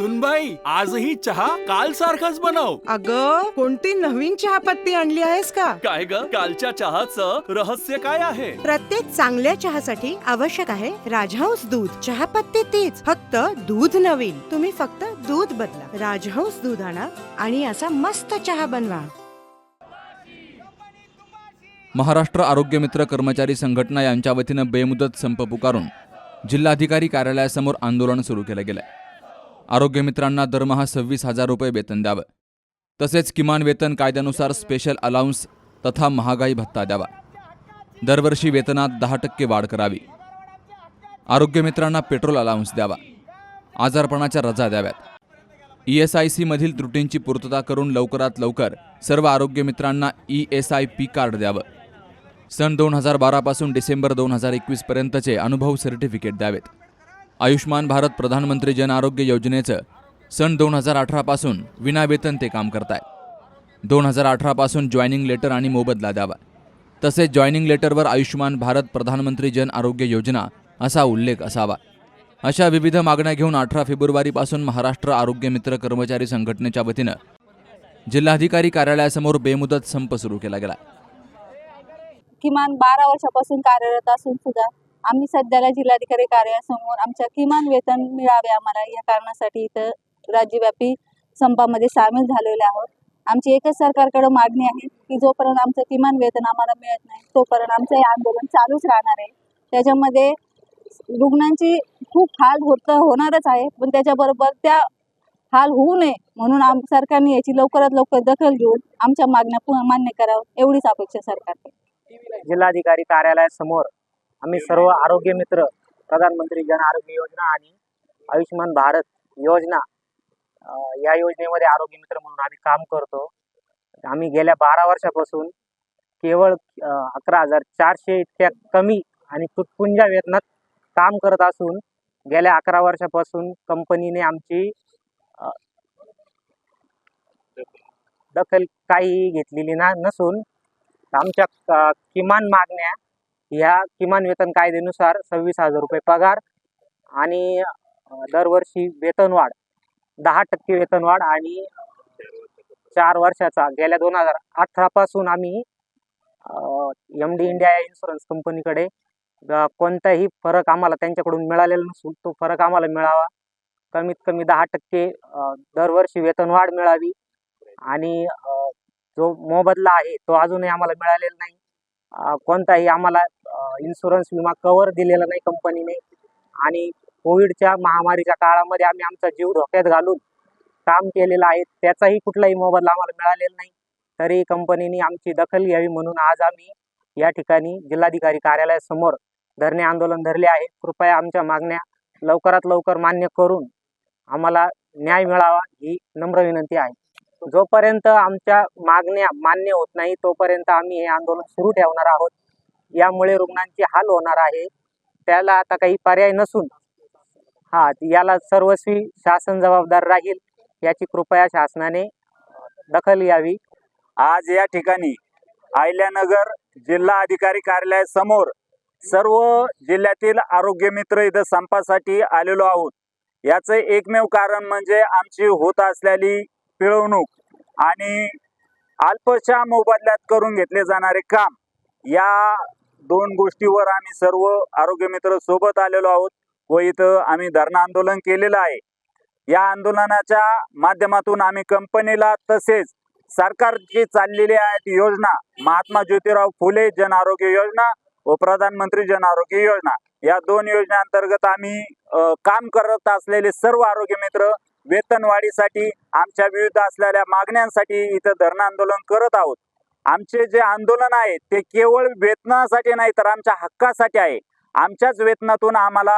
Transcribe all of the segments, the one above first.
सुनबाई आजही चहा काल सारखाच बनव. अग कोणती नवीन चहापत्ती आणली आहेस का? काय ग? कालच्या चहाचं रहस्य काय आहे? प्रत्येक चांगल्या चहासाठी आवश्यक आहे राजहंस दूध. चहापत्ती तीच फक्त दूध नवीन. तुम्ही फक्त दूध बदला. राजहंस दूध आणा आणि असा मस्त चहा बनवा. महाराष्ट्र आरोग्य मित्र कर्मचारी संघटना यांच्या वतीनं बेमुदत संप पुकारून जिल्हाधिकारी कार्यालयासमोर आंदोलन सुरू केलं गेलं आरोग्यमित्रांना दरमहा सव्वीस हजार रुपये वेतन द्यावं. तसेच किमान वेतन कायद्यानुसार स्पेशल अलाउन्स तथा महागाई भत्ता द्यावा. दरवर्षी वेतनात दहा टक्के वाढ करावी. आरोग्यमित्रांना पेट्रोल अलाउन्स द्यावा. आजारपणाच्या रजा द्याव्यात. ई एस आय सीमधील त्रुटींची पूर्तता करून लवकरात लवकर सर्व आरोग्यमित्रांना E S I P card द्यावं. सन दोन हजार बारापासून डिसेंबर दोन हजार एकवीसपर्यंतचे अनुभव सर्टिफिकेट द्यावेत. आयुष्मान भारत प्रधानमंत्री जन आरोग्य योजनेचं सन दोन हजार अठरापासून विनावेतन ते काम करताय. दोन हजार अठरापासून जॉईनिंग लेटर आणि मोबदला द्यावा. तसेच जॉईनिंग लेटरवर आयुष्मान भारत प्रधानमंत्री जन आरोग्य योजना असा उल्लेख असावा. अशा विविध मागण्या घेऊन अठरा फेब्रुवारीपासून महाराष्ट्र आरोग्य मित्र कर्मचारी संघटनेच्या वतीनं जिल्हाधिकारी कार्यालयासमोर बेमुदत संप सुरू केला गेला. किमान बारा वर्षापासून कार्यरत असून सुद्धा आम्ही सध्याला जिल्हाधिकारी कार्यालयासमोर आमच्या किमान वेतन मिळावे आम्हाला या कारणासाठी इथं राज्यव्यापी संपामध्ये सामील झालेले आहोत. आमची एकच सरकारकडे मागणी आहे की जोपर्यंत आमचं किमान वेतन आम्हाला मिळत नाही तोपर्यंत आमचं हे आंदोलन चालूच राहणार आहे. त्याच्यामध्ये रुग्णांची खूप हाल होत होणारच आहे पण त्याच्याबरोबर त्या हाल होऊ नये म्हणून आम सरकारने याची लवकरात लवकर दखल घेऊन आमच्या मागण्या पुन्हा मान्य करावं एवढीच अपेक्षा सरकारने जिल्हाधिकारी कार्यालयासमोर आम्ही सर्व आरोग्य मित्र प्रधानमंत्री जन आरोग्य योजना आणि आयुष्यमान भारत योजना या योजनेमध्ये आरोग्य मित्र म्हणून आम्ही काम करतो. आम्ही गेल्या बारा वर्षापासून केवळ अकरा हजार चारशे इतक्या कमी आणि तुटपुंजा वेतनात काम करत असून गेल्या अकरा वर्षापासून कंपनीने आमची दखल काहीही घेतलेली ना नसून आमच्या किमान मागण्या ह्या किमान वेतन कायद्यानुसार सव्वीस हजार रुपये पगार आणि दरवर्षी वेतनवाढ दहा टक्के वेतनवाढ आणि चार वर्षाचा गेल्या दोन हजार अठरापासून आम्ही एम डी इंडिया या इन्शुरन्स कंपनीकडे कोणताही फरक आम्हाला त्यांच्याकडून मिळालेला नसून तो फरक आम्हाला मिळावा. कमीत कमी दहा टक्के दरवर्षी वेतनवाढ मिळावी आणि जो मोबदला आहे तो अजूनही आम्हाला मिळालेला नाही. कोणताही आम्हाला इन्शुरन्स विमा कवर दिलेला नाही कंपनीने आणि कोविडच्या महामारीच्या काळामध्ये आम्ही आमचा जीव धोक्यात घालून काम केलेलं आहे. त्याचाही कुठलाही मोबदला आम्हाला मिळालेला नाही. तरी कंपनीने आमची दखल घ्यावी म्हणून आज आम्ही या ठिकाणी जिल्हाधिकारी कार्यालयासमोर धरणे आंदोलन धरले आहे. कृपया आमच्या मागण्या लवकरात लवकर मान्य करून आम्हाला न्याय मिळावा ही नम्र विनंती आहे. जोपर्यंत आमच्या मागण्या मान्य होत नाही तोपर्यंत आम्ही हे आंदोलन सुरू ठेवणार आहोत. यामुळे रुग्णांची हाल होणार आहे. त्याला आता काही पर्याय नसून हा याला सर्वस्वी शासन जबाबदार राहील याची कृपया शासनाने दखल घ्यावी. आज या ठिकाणी आयल्यानगर जिल्हा अधिकारी कार्यालयासमोर सर्व जिल्ह्यातील आरोग्य मित्र इथं संपासाठी आलेलो आहोत. याचं एकमेव कारण म्हणजे आमची होत असलेली पिळवणूक आणि अल्पशा मोबदल्यात करून घेतले जाणारे काम या दोन गोष्टीवर आम्ही सर्व आरोग्य मित्र सोबत आलेलो आहोत व इथं आम्ही धरणं आंदोलन केलेलं आहे. या आंदोलनाच्या माध्यमातून आम्ही कंपनीला तसेच सरकारची चाललेली आहेत योजना महात्मा ज्योतिराव फुले जन आरोग्य योजना व प्रधानमंत्री जन आरोग्य योजना या दोन योजनेअंतर्गत आम्ही काम करत असलेले सर्व आरोग्य मित्र वेतनवाढीसाठी आमच्या विविध असलेल्या मागण्यांसाठी इथं धरणं आंदोलन करत आहोत. आमचे जे आंदोलन आहे ते केवळ वेतनासाठी नाही तर आमच्या हक्कासाठी आहे. आमच्याच वेतनातून आम्हाला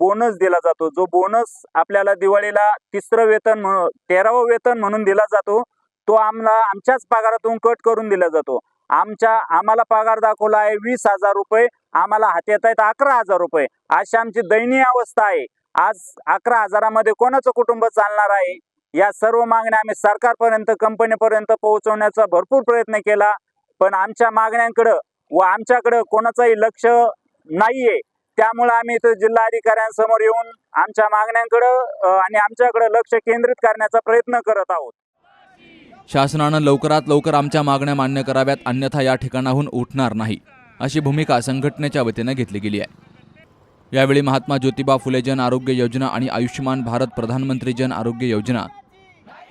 बोनस दिला जातो. जो बोनस आपल्याला दिवाळीला तिसरं वेतन म्हणून तेरावं वेतन म्हणून दिला जातो तो आम्हाला आमच्याच पगारातून कट करून दिला जातो. आमच्या आम्हाला पगार दाखवला आहे वीस हजार रुपये आम्हाला हात येत आहेत अकरा हजार रुपये. अशी आमची दयनीय अवस्था आहे. आज अकरा हजारामध्ये कोणाचं कुटुंब चालणार आहे? या सर्व मागण्या आम्ही सरकारपर्यंत कंपनीपर्यंत पोहोचवण्याचा भरपूर प्रयत्न केला. पण आमच्या मागण्यांकडं व आमच्याकडं कोणाचंही लक्ष नाहीये. त्यामुळे आम्ही इथं जिल्हाधिकाऱ्यांसमोर येऊन आमच्या मागण्यांकडं आणि आमच्याकडं लक्ष केंद्रित करण्याचा प्रयत्न करत आहोत. शासनानं लवकरात लवकर आमच्या मागण्या मान्य कराव्यात अन्यथा या ठिकाणाहून उठणार नाही अशी भूमिका संघटनेच्या वतीनं घेतली गेली आहे. यावेळी महात्मा ज्योतिबा फुले जन आरोग्य योजना आणि आयुष्यमान भारत प्रधानमंत्री जन आरोग्य योजना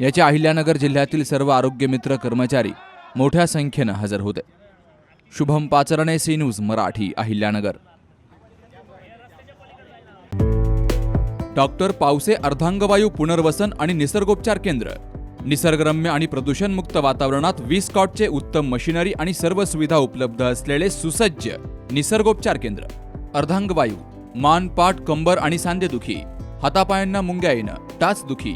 याच्या अहिल्यानगर जिल्ह्यातील सर्व आरोग्य मित्र कर्मचारी मोठ्या संख्येनं हजर होते. Shubham Pacharne C news Marathi Ahilyanagar. Doctor Pawse अर्धांगवायू पुनर्वसन आणि निसर्गोपचार केंद्र. निसर्गरम्य आणि प्रदूषणमुक्त वातावरणात वीस कॉटचे उत्तम मशिनरी आणि सर्व सुविधा उपलब्ध असलेले सुसज्ज निसर्गोपचार केंद्र. अर्धांगवायू मान पाठ कंबर आणि सांधेदुखी हातापायांना मुंग्या येणं टाचदुखी